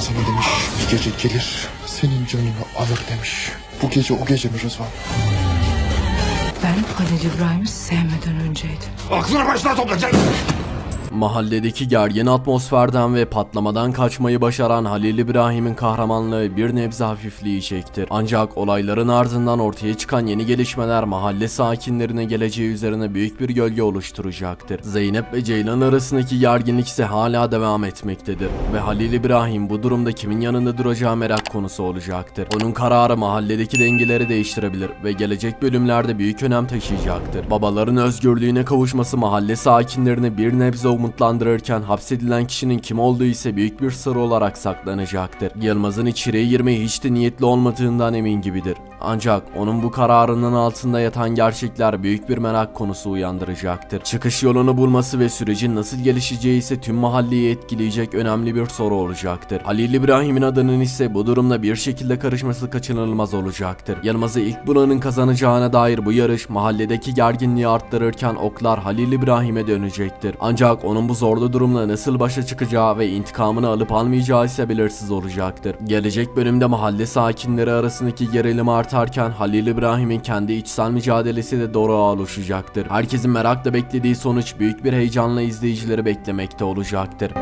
Severim seni demiş. Bir gece gelir senin canını alır demiş. Bu gece o gece mi Rızvan? Ben Halil İbrahim'i sevmeden önceydim. Aklını başına toplayacak. Mahalledeki gergin atmosferden ve patlamadan kaçmayı başaran Halil İbrahim'in kahramanlığı bir nebze hafifleyecektir. Ancak olayların ardından ortaya çıkan yeni gelişmeler mahalle sakinlerine geleceği üzerine büyük bir gölge oluşturacaktır. Zeynep ve Ceylan arasındaki gerginlik ise hala devam etmektedir ve Halil İbrahim bu durumda kimin yanında duracağı merak konusu olacaktır. Onun kararı mahalledeki dengeleri değiştirebilir ve gelecek bölümlerde büyük önem taşıyacaktır. Babaların özgürlüğüne kavuşması mahalle sakinlerini bir nebze umutlandırırken hapsedilen kişinin kim olduğu ise büyük bir sır olarak saklanacaktır. Yılmaz'ın içeriye girmeye hiç de niyetli olmadığından emin gibidir. Ancak onun bu kararının altında yatan gerçekler büyük bir merak konusu uyandıracaktır. Çıkış yolunu bulması ve sürecin nasıl gelişeceği ise tüm mahalleyi etkileyecek önemli bir soru olacaktır. Halil İbrahim'in adının ise bu durumda bir şekilde karışması kaçınılmaz olacaktır. Yılmaz'ı ilk bulanın kazanacağına dair bu yarış mahalledeki gerginliği arttırırken oklar Halil İbrahim'e dönecektir. Ancak onun bu zorlu durumla nasıl başa çıkacağı ve intikamını alıp almayacağı ise belirsiz olacaktır. Gelecek bölümde mahalle sakinleri arasındaki gerilim artarken Halil İbrahim'in kendi içsel mücadelesi de doruğa oluşacaktır. Herkesin merakla beklediği sonuç büyük bir heyecanla izleyicileri beklemekte olacaktır.